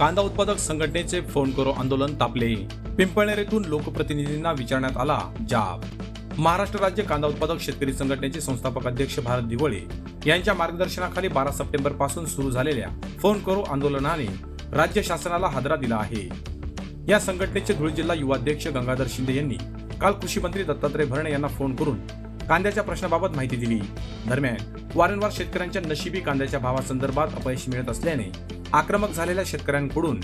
कांदा उत्पादक संघटनेचे फोन करो आंदोलन तापले. पिंपळनेर येथून लोकप्रतिनिधींना विचारण्यात आला जाब. महाराष्ट्र राज्य कांदा उत्पादक शेतकरी संघटनेचे संस्थापक अध्यक्ष भारत दिवळे यांच्या मार्गदर्शनाखाली बारा सप्टेंबरपासून सुरू झालेल्या फोन करो आंदोलनाने राज्य शासनाला हादरा दिला आहे. या संघटनेचे धुळे जिल्हा युवा अध्यक्ष गंगाधर शिंदे यांनी काल कृषी मंत्री दत्तात्रय भरणे यांना फोन करून कांद्याच्या प्रश्नाबाबत माहिती दिली. दरम्यान वारंवार शेतकऱ्यांच्या नशिबी कांद्याच्या भावासंदर्भात अपयश मिळत असल्याने आक्रमक झालेल्या शेतकऱ्यांकडून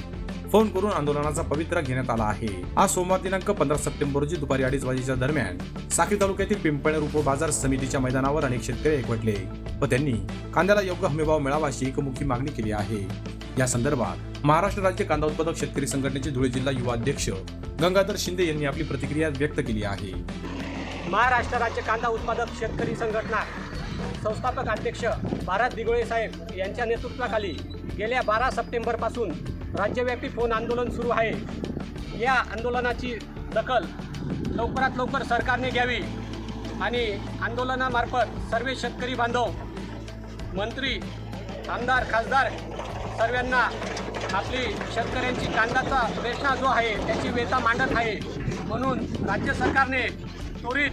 फोन करून आंदोलनाचा पवित्रा घेण्यात आला आहे. आज सोमवार दिनांक पंधरा सप्टेंबर रोजी दुपारी अडीच वाजेच्या दरम्यान साखरी तालुक्यातील पिंपळनेर उपबाजार समितीच्या मैदानावर अनेक शेतकरी एकवटले व त्यांनी कांद्याला योग्य हमीभाव मिळावा अशी एकमुखी मागणी केली आहे. या संदर्भात महाराष्ट्र राज्य कांदा उत्पादक शेतकरी संघटनेचे धुळे जिल्हा युवा अध्यक्ष गंगाधर शिंदे यांनी आपली प्रतिक्रिया व्यक्त केली आहे. महाराष्ट्र राज्य कांदा उत्पादक शेतकरी संघटना संस्थापक अध्यक्ष भारत दिगोळे साहेब यांच्या नेतृत्वाखाली गेल्या बारा सप्टेंबरपासून राज्यव्यापी फोन आंदोलन सुरू आहे. या आंदोलनाची दखल लवकरात लवकर सरकारने घ्यावी आणि आंदोलनामार्फत सर्व शेतकरी बांधव मंत्री आमदार खासदार सर्वांना आपली शेतकऱ्यांची कांद्याचा प्रश्न जो आहे त्याची वेता मांडत आहे. म्हणून राज्य सरकारने त्वरित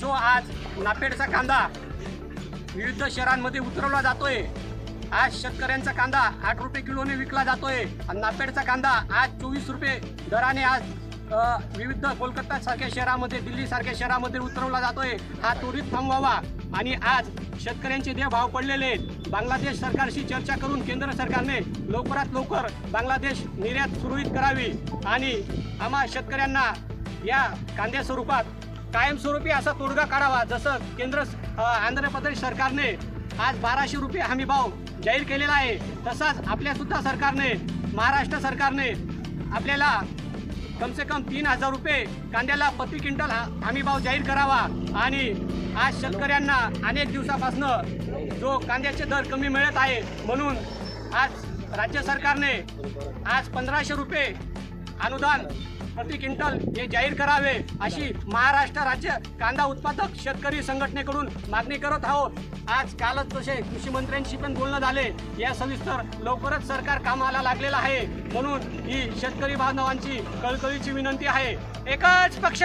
जो आज नापेडचा कांदा विविध शहरांमध्ये उतरवला जातोय आज शेतकऱ्यांचा कांदा आठ रुपये किलोने विकला जातोय आणि नापेडचा कांदा आज चोवीस रुपये दराने आज विविध कोलकाता सारख्या शहरामध्ये दिल्ली सारख्या शहरामध्ये उतरवला जातोय. हा त्वरित थांबवावा आणि आज शेतकऱ्यांचे देह भाव पडलेले आहेत. बांगलादेश सरकारशी चर्चा करून केंद्र सरकारने लवकरात लवकर बांगलादेश निर्यात सुरळीत करावी आणि आम्हा शेतकऱ्यांना या कांद्या स्वरूपात कायमस्वरूपी असा तोडगा काढावा जसं केंद्र आंध्र प्रदेश सरकारने आज बाराशे रुपये हमी भाव जाहीर केलेला आहे तसाच आपल्या सुद्धा सरकारने महाराष्ट्र सरकारने आपल्याला कम से कम तीन हजार रुपये कांद्याला प्रति क्विंटल हा- हमी भाव जाहीर करावा. आणि आज शेतकऱ्यांना अनेक दिवसापासनं जो कांद्याचे दर कमी मिळत आहे म्हणून आज राज्य सरकारने आज पंधराशे रुपये अनुदान प्रति क्विंटल हे जाहीर करावे अशी महाराष्ट्र राज्य कांदा उत्पादक शेतकरी संघटनेकडून मागणी करत आहोत. आज कालच तसे कृषी मंत्र्यांशी पण बोलणं झाले. या सविस्तर लवकरच सरकार कामाला लागलेलं आहे. म्हणून ही शेतकरी बांधवांची कळकळीची विनंती आहे. एकच पक्ष.